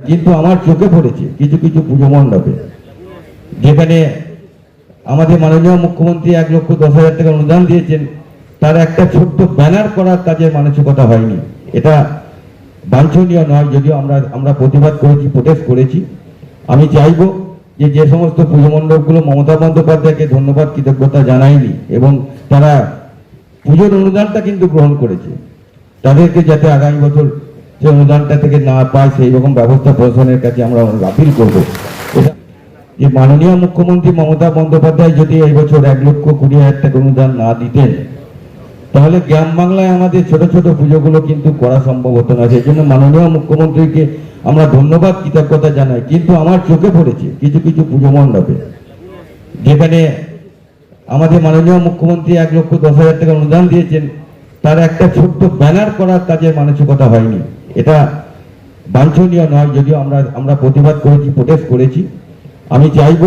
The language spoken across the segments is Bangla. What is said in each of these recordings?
কিন্তু আমার চোখে পড়েছে, কিছু কিছু পুজো মণ্ডপে। যেখানে আমাদের মাননীয় মুখ্যমন্ত্রী এক লক্ষ দশ হাজার টাকা অনুদান দিয়েছেন, তার একটা ছোট্ট ব্যানার করার কাজের মানসিকতা হয়নি। এটা বাঞ্ছনীয় নয়, যদিও আমরা আমরা প্রতিবাদ করেছি, প্রোটেস্ট করেছি। আমি চাইব যে যে সমস্ত পুজো মণ্ডপগুলো মমতা বন্দ্যোপাধ্যায়কে ধন্যবাদ, কৃতজ্ঞতা জানায়নি এবং তারা পুজোর অনুদানটা কিন্তু গ্রহণ করেছে। তাদেরকে যাতে আগামী বছর সে অনুদানটা থেকে না পায় সেই রকম ব্যবস্থা প্রশাসনের কাছে আমরা আপিল করব। যে মাননীয় মুখ্যমন্ত্রী মমতা বন্দ্যোপাধ্যায় যদি এই বছর এক লক্ষ কুড়ি হাজার টাকা অনুদান না দিতেন, তাহলে গ্রাম বাংলায় আমাদের ছোট ছোট পুজোগুলো কিন্তু করা সম্ভব হতো না। সেই জন্য মাননীয় মুখ্যমন্ত্রীকে আমরা ধন্যবাদ, কৃতজ্ঞতা জানাই। কিন্তু আমার চোখে পড়েছে কিছু কিছু পুজো মণ্ডপে, যেখানে আমাদের মাননীয় মুখ্যমন্ত্রী এক লক্ষ দশ হাজার টাকা অনুদান দিয়েছেন। তার একটা ছোট্ট ব্যানার করার কাজের মানসিকতা হয়নি। এটা বাঞ্ছনীয় নয়, যদিও আমরা আমরা প্রতিবাদ করেছি প্রোটেস্ট করেছি। আমি চাইব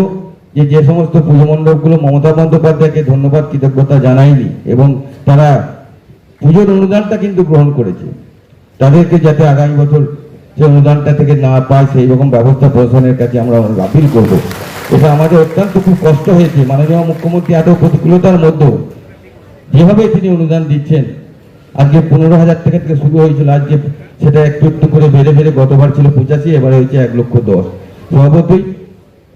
যে যে সমস্ত পুজো মণ্ডপগুলো মমতা বন্দ্যোপাধ্যায়কে ধন্যবাদ, কৃতজ্ঞতা জানায়নি এবং তারা পুজোর অনুদানটা কিন্তু গ্রহণ করেছে। তাদেরকে যাতে আগামী বছর সে অনুদানটা থেকে না পায়, সেই রকম ব্যবস্থা প্রশাসনের কাছে আমরা আপিল করব। এটা আমাদের অত্যন্ত খুব কষ্ট হয়েছে। মাননীয় মুখ্যমন্ত্রী এত প্রতিকূলতার মধ্যেও যেভাবে তিনি অনুদান দিচ্ছেন আজকে পনেরো হাজার টাকা থেকে শুরু হয়েছিল, আজকে সেটা একটু একটু করে বেড়ে বেড়ে গতবার ছিল পঁচাশি, এবার হয়েছে এক লক্ষ দশ। স্বভাবতই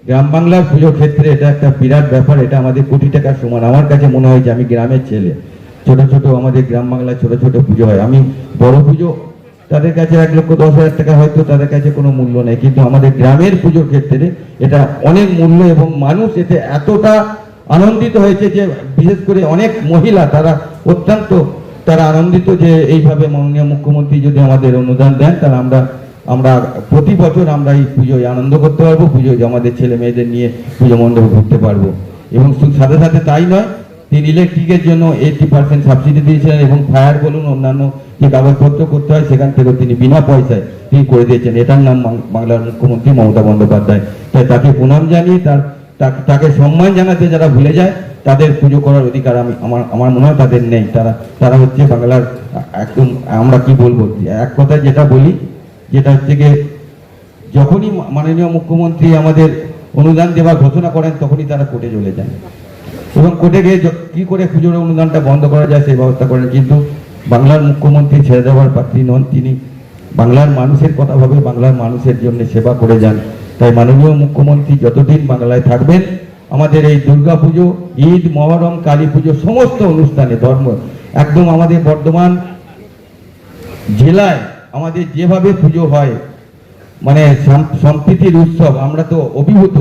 গ্রাম বাংলার পুজোর ক্ষেত্রে এটা একটা বিরাট ব্যাপার, এটা আমাদের কোটি টাকার সমান। আমার কাছে মনে হয় যে আমি গ্রামের ছেলে। ছোট ছোট আমাদের গ্রাম বাংলায় ছোট ছোট পুজো হয়। আমি বড় পুজো, তাদের কাছে এক লক্ষ দশ হাজার টাকা হয়তো তাদের কাছে কোনো মূল্য নেই, কিন্তু আমাদের গ্রামের পুজোর ক্ষেত্রে এটা অনেক মূল্য এবং মানুষ এতে এতটা আনন্দিত হয়েছে যে বিশেষ করে অনেক মহিলা, তারা অত্যন্ত তারা আনন্দিত যে এইভাবে মাননীয় মুখ্যমন্ত্রী যদি আমাদের অনুদান দেন, তাহলে আমরা আমরা প্রতি বছর আমরা এই পুজোয় আনন্দ করতে পারব, পুজোয় আমাদের ছেলে মেয়েদের নিয়ে পুজো মণ্ডপে ঘুরতে পারব। এবং সাথে সাথে তাই নয়, তিনি ইলেকট্রিকের জন্য এইটি পার্সেন্ট সাবসিডি দিয়েছিলেন এবং ফায়ার বলুন অন্যান্য যে কাগজপত্র করতে হয়, সেখান থেকেও তিনি বিনা পয়সায় তিনি করে দিয়েছেন। এটার নাম বাংলার মুখ্যমন্ত্রী মমতা বন্দ্যোপাধ্যায়। তাই তাকে প্রণাম জানিয়ে তার তাকে- সম্মান জানাতে যারা ভুলে যায় তাদের পুজো করার অধিকার আমি, আমার আমার মনে হয় তাদের নেই। তারা তারা হচ্ছে বাংলার, একদম আমরা কি বলব? এক কথায় যেটা বলি, যেটা হচ্ছে গিয়ে যখনই মাননীয় মুখ্যমন্ত্রী আমাদের অনুদান দেওয়ার ঘোষণা করেন, তখনই তারা কোর্টে চলে যান। এবং কোর্টে গিয়ে কি করে পুজোর অনুদানটা বন্ধ করা যায় সেই ব্যবস্থা করেন। কিন্তু বাংলার মুখ্যমন্ত্রী ছেড়ে দেওয়ার প্রার্থী নন তিনি। বাংলার মানুষের কথা ভাবে বাংলার মানুষের জন্য সেবা করে যান। তাই মাননীয় মুখ্যমন্ত্রী যতদিন বাংলায় থাকবেন আমাদের এই দুর্গা পুজো ঈদ, মহরম কালী পুজো সমস্ত অনুষ্ঠানে ধর্ম, একদম আমাদের বর্ধমান জেলায় আমাদের যেভাবে পুজো হয় মানে সম্প্রীতির উৎসব, আমরা তো অভিভূত।